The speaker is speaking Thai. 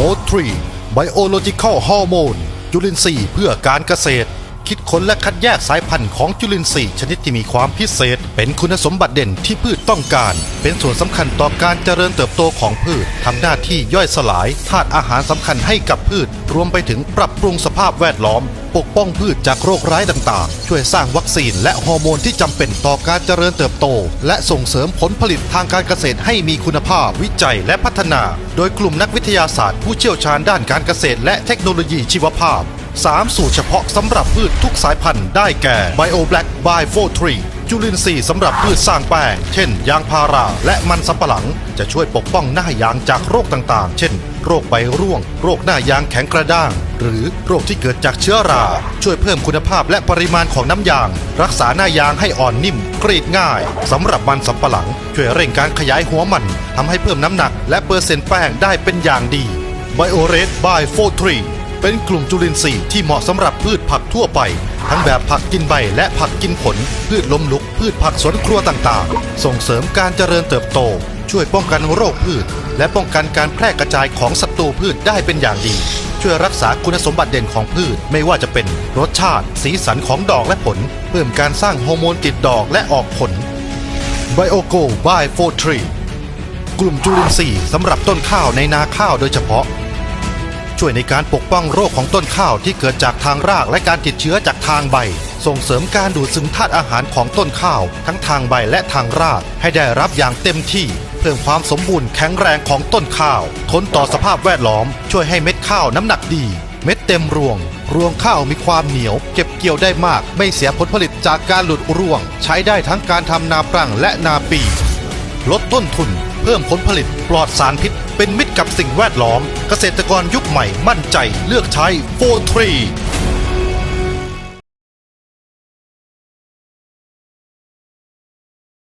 โค้ดทรีไบโอโลจิคอลฮอร์โมนจุลินทรีย์เพื่อการเกษตร คิดค้นและคัดแยกสายพันธุ์ของจุลินทรีย์ชนิดที่มีความพิเศษ เป็นคุณสมบัติเด่นที่พืชต้องการ เป็นส่วนสำคัญต่อการเจริญเติบโตของพืชทำหน้าที่ย่อยสลายธาตุอาหารสำคัญให้กับพืช รวมไปถึงปรับปรุงสภาพแวดล้อม ปกป้องพืชจากโรคร้ายต่างๆ ช่วยสร้างวัคซีนและฮอร์โมนที่จำเป็นต่อการเจริญเติบโต และส่งเสริมผลผลิตทางการเกษตรให้มีคุณภาพวิจัยและพัฒนา โดยกลุ่มนักวิทยาศาสตร์ผู้เชี่ยวชาญด้านการเกษตรและเทคโนโลยีชีวภาพ 3 สูตรเฉพาะสำหรับพืชทุกสายพันธุ์ได้แก่ Bio Black by 43จุลินทรีย์สำหรับพืชสร้างแป้ง เช่น ยางพารา และมันสำปะหลัง จะช่วยปกป้องหน้ายางจากโรคต่างๆ เช่น โรคใบร่วง โรคหน้ายางแข็งกระด้าง หรือโรคที่เกิดจากเชื้อรา ช่วยเพิ่มคุณภาพและปริมาณของน้ำยาง รักษาหน้ายางให้อ่อนนิ่ม กรีดง่ายสำหรับมันสำปะหลัง ช่วยเร่งการขยายหัวมันทำให้เพิ่มน้ำหนัก และเปอร์เซ็นต์แป้งได้เป็นอย่างดี Bio Red by 43เเป็นกลุ่มจุลินทรีย์ที่เหมาะสำหรับพืชผักทั่วไป ทั้งแบบผักกินใบและผักกินผล พืชล้มลุก พืชผักสวนครัวต่างๆ ส่งเสริมการเจริญเติบโต ช่วยป้องกันโรคพืช และป้องกันการแพร่กระจายของศัตรูพืชได้เป็นอย่างดี ช่วยรักษาคุณสมบัติเด่นของพืชไม่ว่าจะเป็นรสชาติ สีสันของดอกและผล เพิ่มการสร้างฮอร์โมนติดดอกและออกผล Biogo by 43กลุ่มจุลินทรีย์สำหรับต้นข้าวในนาข้าวโดยเฉพาะ ช่วยในการปกป้องโรคของต้นข้าวที่เกิดจากทางรากและการติดเชื้อจากทางใบ ส่งเสริมการดูดซึมธาตุอาหารของต้นข้าว ทั้งทางใบและทางรากให้ได้รับอย่างเต็มที่ เพิ่มความสมบูรณ์แข็งแรงของต้นข้าวทนต่อสภาพแวดล้อม ช่วยให้เม็ดข้าวน้ำหนักดี เม็ดเต็มรวง รวงข้าวมีความเหนียว เก็บเกี่ยวได้มาก ไม่เสียผลผลิตจากการหลุดร่วง ใช้ได้ทั้งการทำนาปรังและนาปี ลดต้นทุน พิ่มผลผลิตปลอดสารพิษ เป็นมิตรกับสิ่งแวดล้อม เกษตรกรยุคใหม่มั่นใจเลือกใช้โฟทรี